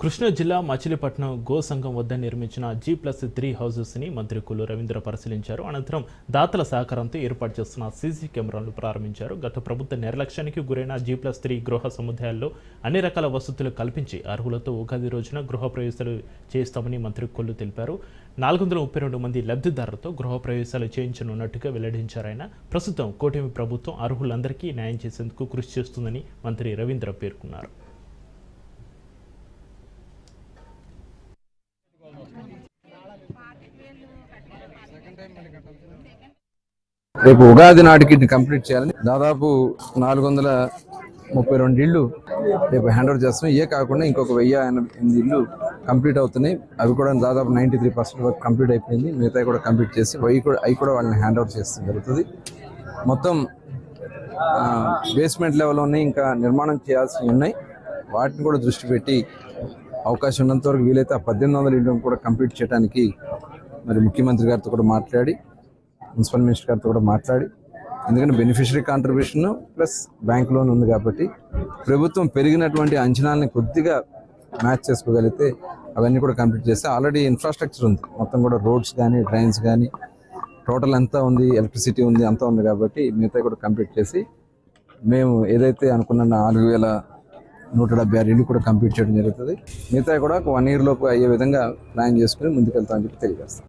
కృష్ణా జిల్లా మచిలీపట్నం గో సంఘం వద్ద నిర్మించిన జీ ప్లస్ త్రీ హౌసెస్ని మంత్రి కులు రవీంద్ర పరిశీలించారు. అనంతరం దాతల సహకారంతో ఏర్పాటు చేస్తున్న సీసీ కెమెరాలను ప్రారంభించారు. గత ప్రభుత్వ నిర్లక్ష్యానికి గురైన జీ ప్లస్ త్రీ గృహ సముదాయాల్లో అన్ని రకాల వసతులు కల్పించి అర్హులతో ఉగాది రోజున గృహ ప్రవేశాలు చేస్తామని మంత్రి కొల్లు తెలిపారు. నాలుగు వందల ముప్పై రెండు మంది లబ్ధిదారులతో గృహ ప్రవేశాలు చేయించనున్నట్టుగా వెల్లడించారు ఆయన. ప్రస్తుతం కూటమి ప్రభుత్వం అర్హులందరికీ న్యాయం చేసేందుకు కృషి చేస్తుందని మంత్రి రవీంద్ర పేర్కొన్నారు. రేపు ఉగాది నాటికి కంప్లీట్ చేయాలని దాదాపు నాలుగు వందల ముప్పై రెండు ఇళ్ళు రేపు హ్యాండ్ ఓవర్ చేస్తాం ఇవే కాకుండా ఇంకొక వెయ్యి ఎనిమిది ఇళ్ళు కంప్లీట్ అవుతున్నాయి. అవి కూడా దాదాపు నైంటీ త్రీ పర్సెంట్ వరకు కంప్లీట్ అయిపోయింది. మిగతా కూడా కంప్లీట్ చేసి అవి కూడా అవి కూడా వాళ్ళని హ్యాండ్ ఓవర్ చేస్తాం జరుగుతుంది. మొత్తం బేస్మెంట్ లెవెల్లోనే ఇంకా నిర్మాణం చేయాల్సినవి ఉన్నాయి. వాటిని కూడా దృష్టి పెట్టి అవకాశం ఉన్నంత వరకు వీలైతే ఆ పద్దెనిమిది వందల ఇళ్ళు కూడా కంప్లీట్ చేయడానికి మరి ముఖ్యమంత్రి గారితో కూడా మాట్లాడి మున్సిపల్ మినిస్టర్ గారితో కూడా మాట్లాడి ఎందుకంటే beneficiary contribution plus bank loan ఉంది కాబట్టి ప్రభుత్వం పెరిగినటువంటి అంచనాలని కొద్దిగా మ్యాచ్ చేసుకోగలిగితే అవన్నీ కూడా కంప్లీట్ చేస్తే ఆల్రెడీ ఇన్ఫ్రాస్ట్రక్చర్ ఉంది. మొత్తం కూడా రోడ్స్ కానీ డ్రైన్స్ కానీ టోటల్ అంతా ఉంది ఎలక్ట్రిసిటీ ఉంది అంతా ఉంది కాబట్టి మిగతా కూడా కంప్లీట్ చేసి మేము ఏదైతే అనుకున్న నాలుగు వేల నూట డెబ్బై ఆరు ఇల్లు కూడా కంప్లీట్ చేయడం జరుగుతుంది. మిగతా కూడా వన్ ఇయర్ లోపు అయ్యే విధంగా ప్లాన్ చేసుకుని ముందుకెళ్తామని చెప్పి తెలియజేస్తాం.